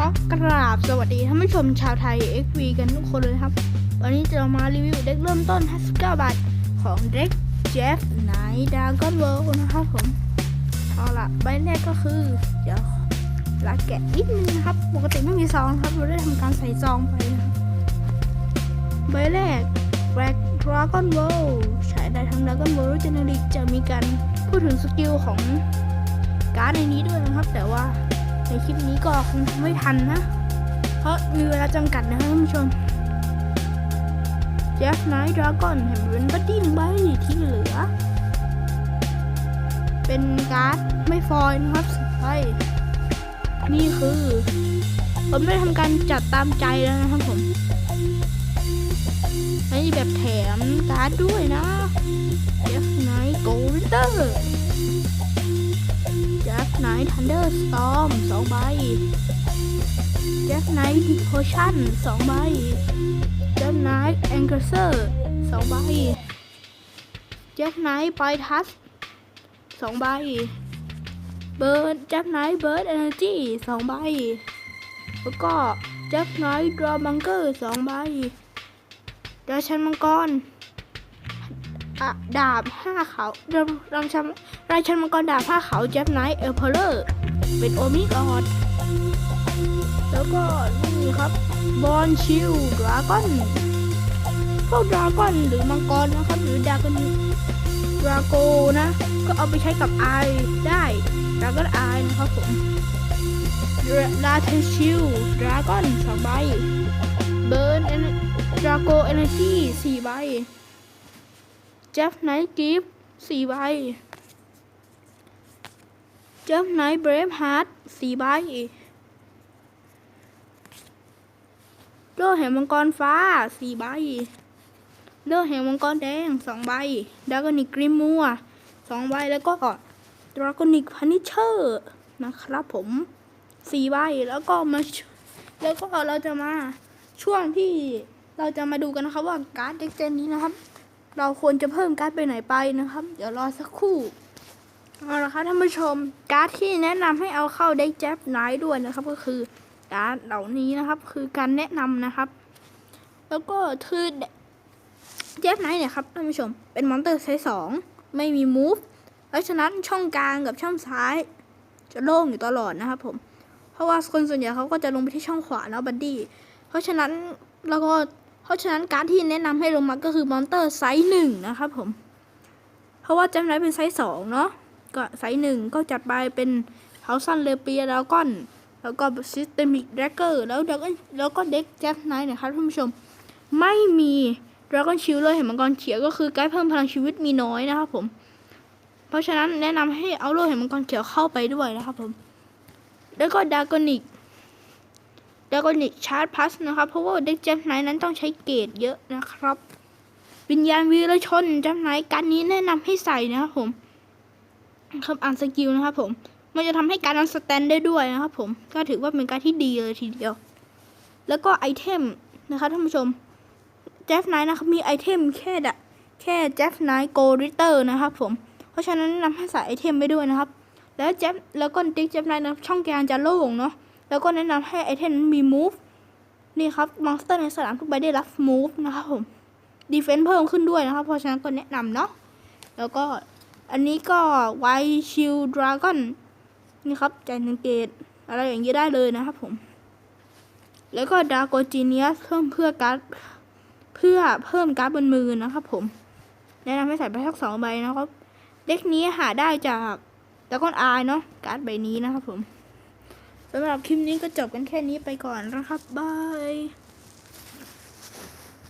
ขอกราบสวัสดีท่านผู้ชมชาวไทย XV กันทุกคนเลยครับ วันนี้จะมารีวิวเด็กเริ่มต้น 59 บาท ของเด็กเจฟไนดากอนเวิร์นะครับผม เอาละใบแรกก็คือ เดี๋ยวลาแกะนิดนึงนะครับ ปกติไม่มีซองครับ เราได้ทำการใส่ซองไปนะครับใบแรกแบล็กดราก้อนเวิลใช้ได้ทั้งดราก้อนเวิลเจเนริกจะมีการพูดถึงสกิลของการ์ดในนี้ด้วยนะครับ แต่ว่า ในคลิปนี้ก็คงไม่ทันนะ เพราะมีเวลาจำกัดนะครับท่านผู้ชมเจฟไนท์ดราก้อนเห็นเป็นบัดดี้หนึ่งใบที่เหลือ เป็นการ์ดไม่ฟอยล์นะครับสิบใบนี่คือ ผมได้ทำการจัดตามใจแล้วนะครับผมอันนี้แบบแถมการ์ดด้วยนะเจฟไนท์โกลเตอร์ เจฟไนท์ทันเดอร์สตอมสองใบเจฟไนท์ดิโพชั่นสองใบเจฟไนท์แองเกอร์เซอร์สองใบเจฟไนท์ไบทัสสองใบเบิร์ดเจฟไนท์เบิร์ดเอเนอร์จีสองใบแล้วก็เจฟไนท์ดรอบังเกอร์สองใบราชันมังกร ดาบห้าเขาเริ่มรำชันราชันมังกรดาบห้าเขาเจฟไนท์เอลเพลเลอร์เป็นโอมิกอดแล้วก็นี่ครับบอลชิลดราก้อนพวกดราก้อนหรือมังกรนะครับหรือดาก้อนดราโกนะ ก็เอาไปใช้กับไอได้ดราก้อนไอนะครับผมลาเทชิลดราก้อนสองใบเบิร์นดราโกเอเนจีสี่ใบ เจฟไนท์กิฟสี่ใบเจฟไนท์เบรฟฮาร์ดสี่ใบโลแห่งมังกรฟ้าสี่ใบโลแห่งมังกรแดงสองใบดากอนิกกริมมัวสองใบแล้วก็ดราก้อนิกพันิเชอร์นะครับผมสี่ใบแล้วก็มาแล้วก็เราจะมาช่วงที่เราจะมาดูกันนะครับว่าการ์ดเด็กเจนนี้นะครับ เราควรจะเพิ่มการ์ดไปไหนไปนะครับ เดี๋ยวรอสักครู่เอาละครับท่านผู้ชม การ์ดที่แนะนำให้เอาเข้าได้แจ็บไนท์ด้วยนะครับ ก็คือการ์ดเหล่านี้นะครับ คือการแนะนำนะครับ แล้วก็คือแจ็บไนท์เนี่ยครับท่านผู้ชม เป็นมอนเตอร์ไซส์สองไม่มีมูฟเพราะฉะนั้นช่องกลางกับช่องซ้าย จะโล่งอยู่ตลอดนะครับผม เพราะว่าคนส่วนใหญ่เขาก็จะลงไปที่ช่องขวาเนาะบัดดี้ เพราะฉะนั้นแล้วก็ เพราะฉะนั้นการที่แนะนำให้ลงมาก็คือมอนเตอร์ไซส์หนึ่งนะครับผม เพราะว่าจำได้เป็นไซส์สองเนาะ ก็ไซส์หนึ่งก็จัดไปเป็นเฮาซันเลเปียแล้วก็แล้วก็ซิสเตมิกแดกเกอร์แล้วเด็กแล้วก็เด็กแจ็คไนท์นะครับท่านผู้ชม ไม่มีดราก้อนชิลเลยเห็นมังกรเขียวก็คือการเพิ่มพลังชีวิตมีน้อยนะครับผม เพราะฉะนั้นแนะนำให้เอาโลเห็นมังกรเขียวเข้าไปด้วยนะครับผม แล้วก็ดากอนิก ดากอนิกชาร์จพัสนะครับเพราะว่าเด็กแจ็คไนท์นั้นต้องใช้เกรดเยอะนะครับ วิญญาณวีรชนแจ็คไนท์การนี้แนะนำให้ใส่นะครับผมคำอ่านสกิลนะครับผมมันจะทำให้การนั้นสแตนได้ด้วยนะครับผมก็ถือว่าเป็นการที่ดีเลยทีเดียว แล้วก็ไอเทมนะครับท่านผู้ชมแจ็คไนท์นะครับมีไอเทมแค่ดะแค่แจ็คไนท์โกริเตอร์นะครับผมเพราะฉะนั้นแนะนำให้ใส่ไอเทมไปด้วยนะครับ แล้วแจ็คแล้วก็ติ๊กแจ็คไนท์นะช่องแกลางจะโล่งเนาะ แล้วก็แนะนำให้ไอเทมนั้นมี move นี่ครับมอนสเตอร์ในสนามทุกใบได้รับ move นะครับผมดีเฟน s ์เพิ่มขึ้นด้วยนะครับ เพราะฉะนั้นก็แนะนำเนาะแล้วก็อันนี้ก็ไวชิลดราก้อนนี่ครับใจหนึ่งเกตอะไรอย่างนี้ได้เลยนะครับผม แล้วก็ดาโกจีเนียสเพิ่มเพื่อการ์ดเพื่อเพิ่มการ์ดบนมือนะครับผม แนะนำให้ใส่ไปสักสองใบนะครับ เด็กนี้หาได้จากดาก้อนอายเนาะการ์ดใบนี้นะครับผม สำหรับคลิปนี้ก็จบกันแค่นี้ไปก่อนนะครับบาย